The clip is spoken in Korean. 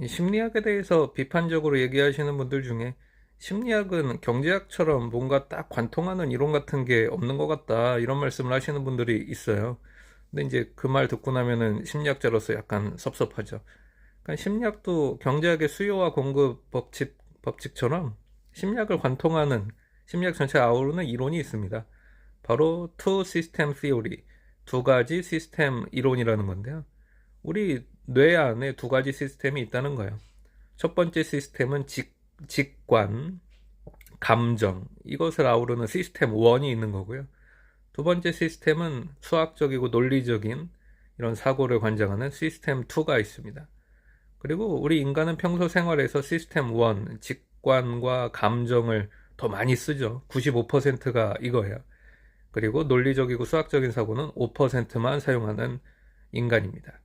이 심리학에 대해서 비판적으로 얘기하시는 분들 중에 심리학은 경제학처럼 뭔가 딱 관통하는 이론 같은 게 없는 것 같다 이런 말씀을 하시는 분들이 있어요. 근데 이제 그 말 듣고 나면은 심리학자로서 약간 섭섭하죠. 그러니까 심리학도 경제학의 수요와 공급 법칙, 법칙처럼 심리학을 관통하는 심리학 전체를 아우르는 이론이 있습니다. 바로 two system theory, 두 가지 시스템 이론이라는 건데요. 우리 뇌 안에 두 가지 시스템이 있다는 거예요. 첫 번째 시스템은 직, 직관, 감정, 이것을 아우르는 시스템 1이 있는 거고요. 두 번째 시스템은 수학적이고 논리적인 이런 사고를 관장하는 시스템 2가 있습니다. 그리고 우리 인간은 평소 생활에서 시스템 1, 직관과 감정을 더 많이 쓰죠. 95%가 이거예요. 그리고 논리적이고 수학적인 사고는 5%만 사용하는 인간입니다.